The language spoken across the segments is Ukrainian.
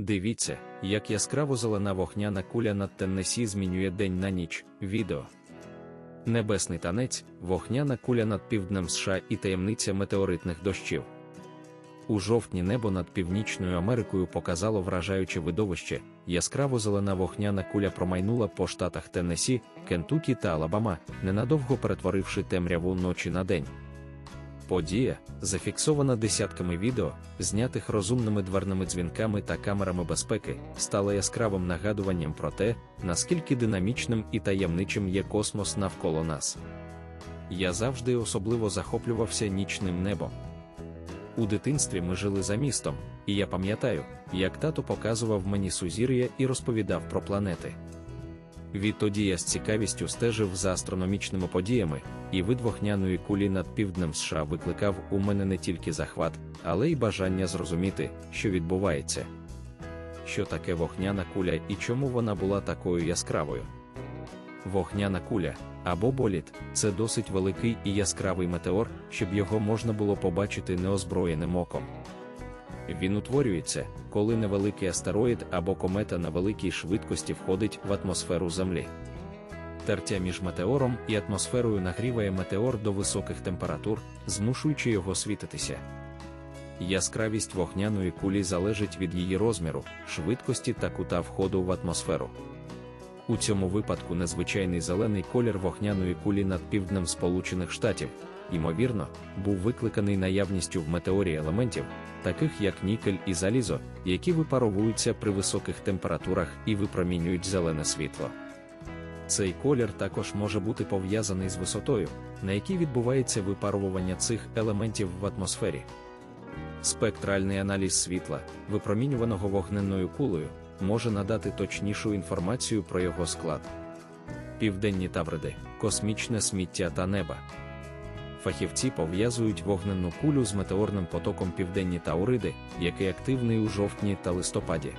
Дивіться, як яскраво зелена вогняна куля над Теннесі змінює день на ніч. Відео. Небесний танець, вогняна куля над півднем США і таємниця метеоритних дощів. У жовтні небо над Північною Америкою показало вражаюче видовище, яскраво зелена вогняна куля промайнула по штатах Теннесі, Кентукі та Алабама, ненадовго перетворивши темряву ночі на день. Подія, зафіксована десятками відео, знятих розумними дверними дзвінками та камерами безпеки, стала яскравим нагадуванням про те, наскільки динамічним і таємничим є космос навколо нас. Я завжди особливо захоплювався нічним небом. У дитинстві ми жили за містом, і я пам'ятаю, як тато показував мені сузір'я і розповідав про планети. Відтоді я з цікавістю стежив за астрономічними подіями, і вид вогняної кулі над півднем США викликав у мене не тільки захват, але й бажання зрозуміти, що відбувається. Що таке вогняна куля і чому вона була такою яскравою? Вогняна куля або боліт це досить великий і яскравий метеор, щоб його можна було побачити неозброєним оком. Він утворюється, коли невеликий астероїд або комета на великій швидкості входить в атмосферу Землі. Тертя між метеором і атмосферою нагріває метеор до високих температур, змушуючи його світитися. Яскравість вогняної кулі залежить від її розміру, швидкості та кута входу в атмосферу. У цьому випадку незвичайний зелений колір вогняної кулі над півднем Сполучених Штатів, ймовірно, був викликаний наявністю в метеорі елементів, таких як нікель і залізо, які випаровуються при високих температурах і випромінюють зелене світло. Цей колір також може бути пов'язаний з висотою, на якій відбувається випарування цих елементів в атмосфері. Спектральний аналіз світла, випромінюваного вогненною кулею, може надати точнішу інформацію про його склад. Південні тавриди, космічне сміття та неба. Фахівці пов'язують вогненну кулю з метеорним потоком Південні Тауриди, який активний у жовтні та листопаді.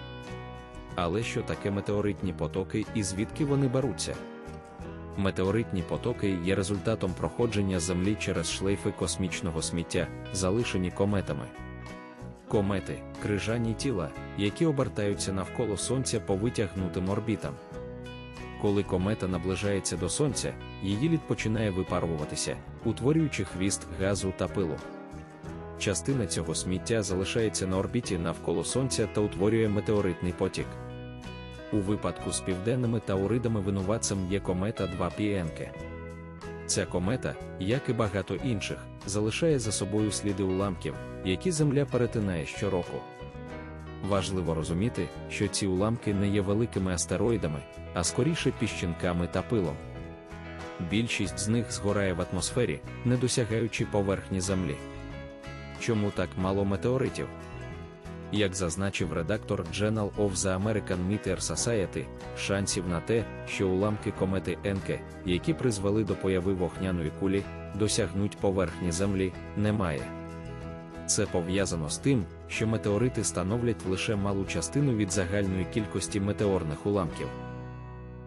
Але що таке метеоритні потоки і звідки вони беруться? Метеоритні потоки є результатом проходження Землі через шлейфи космічного сміття, залишені кометами. Комети крижані тіла, які обертаються навколо Сонця по витягнутим орбітам. Коли комета наближається до Сонця, її лід починає випаруватися, утворюючи хвіст газу та пилу. Частина цього сміття залишається на орбіті навколо Сонця та утворює метеоритний потік. У випадку з південними тауридами винуватцем є комета 2 Піенке. Ця комета, як і багато інших, залишає за собою сліди уламків, які Земля перетинає щороку. Важливо розуміти, що ці уламки не є великими астероїдами, а скоріше піщинками та пилом. Більшість з них згорає в атмосфері, не досягаючи поверхні Землі. Чому так мало метеоритів? Як зазначив редактор Journal of the American Meteor Society, шансів на те, що уламки комети Енке, які призвели до появи вогняної кулі, досягнуть поверхні Землі, немає. Це пов'язано з тим, що метеорити становлять лише малу частину від загальної кількості метеорних уламків.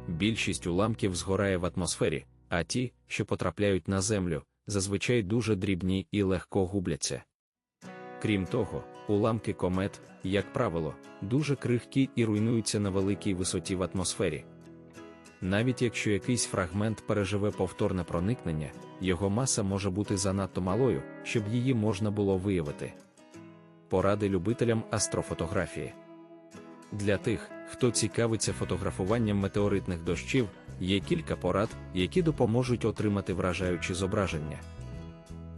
Більшість уламків згорає в атмосфері, а ті, що потрапляють на Землю, зазвичай дуже дрібні і легко губляться. Крім того, уламки комет, як правило, дуже крихкі і руйнуються на великій висоті в атмосфері. Навіть якщо якийсь фрагмент переживе повторне проникнення, його маса може бути занадто малою, щоб її можна було виявити. Поради любителям астрофотографії для тих, хто цікавиться фотографуванням метеоритних дощів, є кілька порад, які допоможуть отримати вражаючі зображення.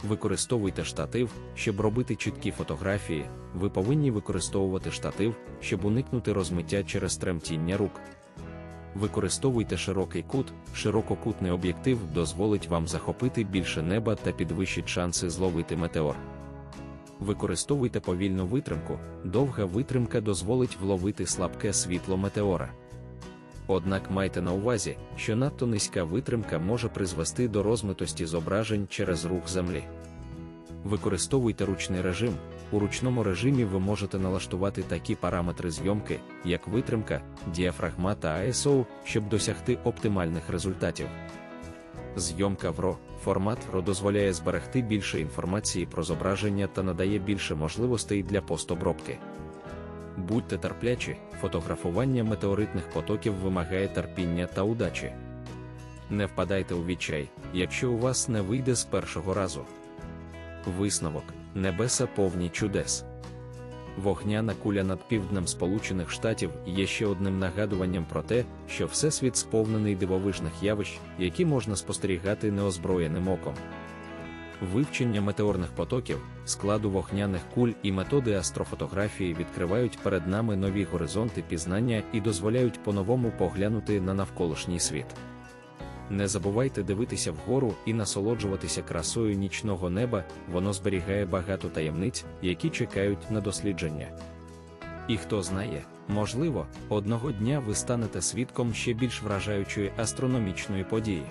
Використовуйте штатив, щоб робити чіткі фотографії. Ви повинні використовувати штатив, щоб уникнути розмиття через тремтіння рук. Використовуйте широкий кут, ширококутний об'єктив дозволить вам захопити більше неба та підвищить шанси зловити метеор. Використовуйте повільну витримку, довга витримка дозволить вловити слабке світло метеора. Однак майте на увазі, що надто низька витримка може призвести до розмитості зображень через рух землі. Використовуйте ручний режим. У ручному режимі ви можете налаштувати такі параметри зйомки, як витримка, діафрагма та ISO, щоб досягти оптимальних результатів. Зйомка в RAW формат RAW дозволяє зберегти більше інформації про зображення та надає більше можливостей для постобробки. Будьте терплячі, фотографування метеоритних потоків вимагає терпіння та удачі. Не впадайте у відчай, якщо у вас не вийде з першого разу. Висновок небеса повні чудес. Вогняна куля над півднем Сполучених Штатів є ще одним нагадуванням про те, що Всесвіт сповнений дивовижних явищ, які можна спостерігати неозброєним оком. Вивчення метеорних потоків, складу вогняних куль і методи астрофотографії відкривають перед нами нові горизонти пізнання і дозволяють по-новому поглянути на навколишній світ. Не забувайте дивитися вгору і насолоджуватися красою нічного неба, воно зберігає багато таємниць, які чекають на дослідження. І хто знає, можливо, одного дня ви станете свідком ще більш вражаючої астрономічної події.